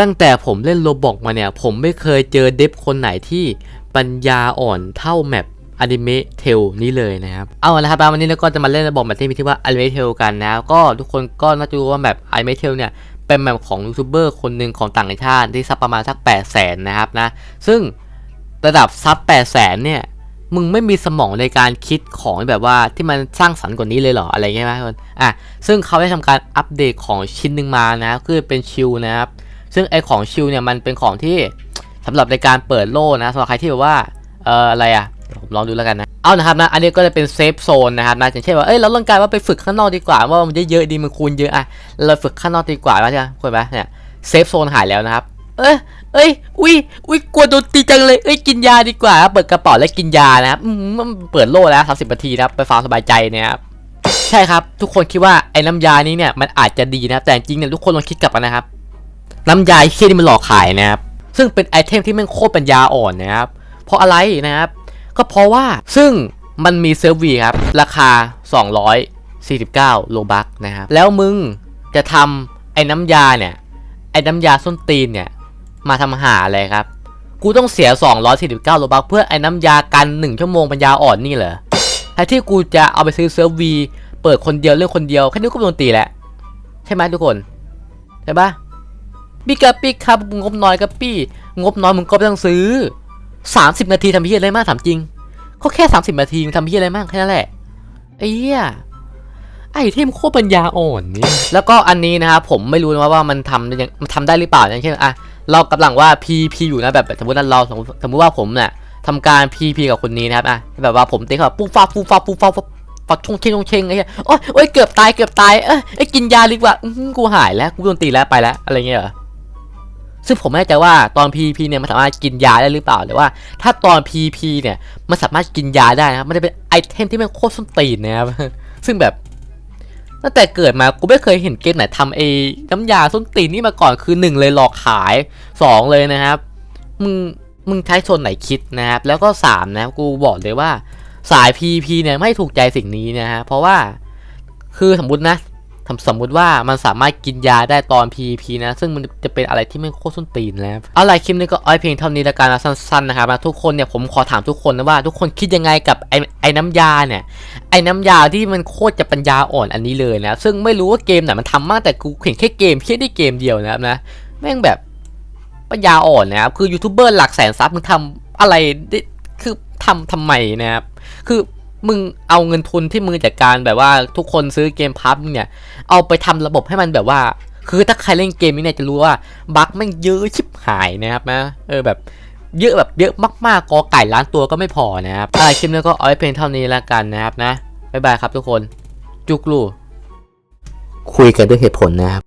ตั้งแต่ผมเล่นโลบอกมาเนี่ย ผมไม่เคยเจอเดฟคนไหนที่ปัญญาอ่อนเท่าแมปอนิเมะเทลนี้เลยนะครับ เอาละครับวันนี้เราก็จะมาเล่นระบบแบบที่มีชื่อว่าอนิเมะเทลกันนะ ก็ทุกคนก็น่าจะรู้ว่าแบบอนิเมะเทลเนี่ย เป็นแบบของยูทูบเบอร์คนหนึ่งของต่างชาติที่ซับประมาณสัก 8 0 0แสนนะครับนะ ซึ่งระดับซับ 8 0 0แสนเนี่ย มึงไม่มีสมองในการคิดของแบบว่าที่มันสร้างสรรค์กว่านี้เลยเหรอ อะไรเงี้ยไหมคน อะ ซึ่งเขาได้ทำการอัปเดตของชิ้นหนึ่งมานะ คือเป็นชิลนะครับ ซึ่งไอของชิลเนี่ยมันเป็นของที่สำหรับในการเปิดโล่นะสำหรับใครที่แบบว่าเอ่ออะไรอะผมลองดูแล้วกันนะเอานะครับนะอันนี้ก็จะเป็นเซฟโซนนะครับนะอย่างเช่นว่าเอ้ยเราต้องการว่าไปฝึกข้างนอกดีกว่าว่ามันเยอะๆดีมันคูณเยอะอะเราฝึกข้างนอกดีกว่าแล้วใช่ไหมคนไหมเนี่ยเซฟโซนหายแล้วนะครับ เอ้ยเอ้ยอุ้ยอุ้ยกลัวโดนตีจังเลยเอ้ยกินยาดีกว่าเปิดกระเป๋าแล้วกินยานะครับมันเปิดโล่แล้วสามสิบนาทีนะครับไปฟังสบายใจนี่ยครับใช่ครับ ทุกคนคิดว่าไอ้น้ำยานี้เนี่ยมันอาจจะดีนะแต่จริงเนี่ยทุกคนลองคิดกลับนะครับ น้ำยาเคียนี่มันหลอกขายนะครับ ซึ่งเป็นไอเทมที่แมันโคตรปัญญาอ่อนนะครับ เพราะอะไรนะครับ ก็เพราะว่าซึ่งมันมีเซิร์ฟวีครับ ราคา 249 โลบักนะครับ แล้วมึงจะทำไอ้น้ำยาเนี่ย ไอ้น้ำยาส้นตีนเนี่ย มาทำหาอะไรครับ กูต้องเสีย 249 โลบักเพื่อไอ้น้ำยากัน 1 ชั่วโมงปัญญาอ่อนนี่เหรอแทนที่กูจะเอาไปซื้อเซิร์ฟวีเปิดคนเดียวเรื่องคนเดียวแค่นี้ก็โดนตีแล้วใช่ไหมทุกคนใช่ปะ พี่กะปี้ครับงบน้อยกะปี้ งบน้อยมึงก็ไม่ต้องซื้อ 30 นาทีทำเพี้ยอะไรมากถามจริง ก็แค่ 30 นาทีมึงทำเพี้ยอะไรมากแค่นั้นแหละไอ้เหี้ยไอเทมโคตรปัญญาอ่อนนี่แล้วก็อันนี้นะครับผมไม่รู้นะว่ามันทำยังมันทำได้หรือเปล่าอย่างเช่นอะเรากำลังว่า PP อยู่นะแบบสมมติว่าเราสมมติว่าผมเนี่ยทำการ PP กับคนนี้นะครับอะแบบว่าผมเตะเขาปุ๊บฟ้าปุ๊บฟ้าปุ๊บฟ้าฟักชงเชงชงเชงไอ้เหี้ยโอ๊ยโอ๊ยเกือบตายเกือบตายเอ้ยกินยาดีกว่ากูหายแล้วกูโดนตีแล้วไปแล้วอะไรเงี้ยเหรอ ซึ่งผมไม่แน่ใจว่าตอน PVP เนี่ยมันสามารถกินยาได้หรือเปล่าหรือว่า ถ้าตอน PVP เนี่ยมันสามารถกินยาได้นะมันจะเป็นไอเทมที่มันโคตรส้นตีนนะครับซึ่งแบบตั้งแต่เกิดมากูไม่เคยเห็นเกมไหนทำไอ้น้ำยาส้นตีนนี่มาก่อนคือหนึ่งเลยหลอกขายสองเลยนะครับ มึงมึงใช้ชนไหนคิดนะครับ แล้วก็สามนะกูบอกเลยว่าสาย PP เนี่ยไม่ถูกใจสิ่งนี้นะฮะเพราะว่าคือสมมตินะ ทำสมมุติว่ามันสามารถกินยาได้ตอน PVP นะ ซึ่งมันจะเป็นอะไรที่ไม่โคตรส้นตีนแล้วเอาล่ะคลิปนี้ก็อ้อยเพียงเท่านี้ละกันนะสั้นๆนะครับนะทุกคนเนี่ยผมขอถามทุกคนนะว่าทุกคนคิดยังไงกับไอ้ไอ้น้ำยาเนี่ยไอ้น้ำยาที่มันโคตรจะปัญญาอ่อนอันนี้เลยนะ ซึ่งไม่รู้ว่าเกมไหนมันทำมากแต่กูเห็นแค่เกมแค่ได้เกมเดียวนะครับนะแม่งแบบปัญญาอ่อนนะครับคือยูทูบเบอร์หลักแสนซับมึงทำอะไรได้คือทำทำไมนะครับคือ มึงเอาเงินทุนที่มึงจากการแบบว่าทุกคนซื้อเกมพับเนี่ย เอาไปทำระบบให้มันแบบว่า คือถ้าใครเล่นเกมนี้เนี่ยจะรู้ว่าบั๊กแม่งเยอะชิบหายนะครับนะ เออแบบเยอะแบบเยอะมากๆกอไก่ล้านตัวก็ไม่พอนะครับอะไรคลิปนี้ก็เอาไว้เพียงเท่านี้แล้วกันนะครับนะบ๊ายบายครับทุกคน จุกลูคุยกันด้วยเหตุผลนะครับ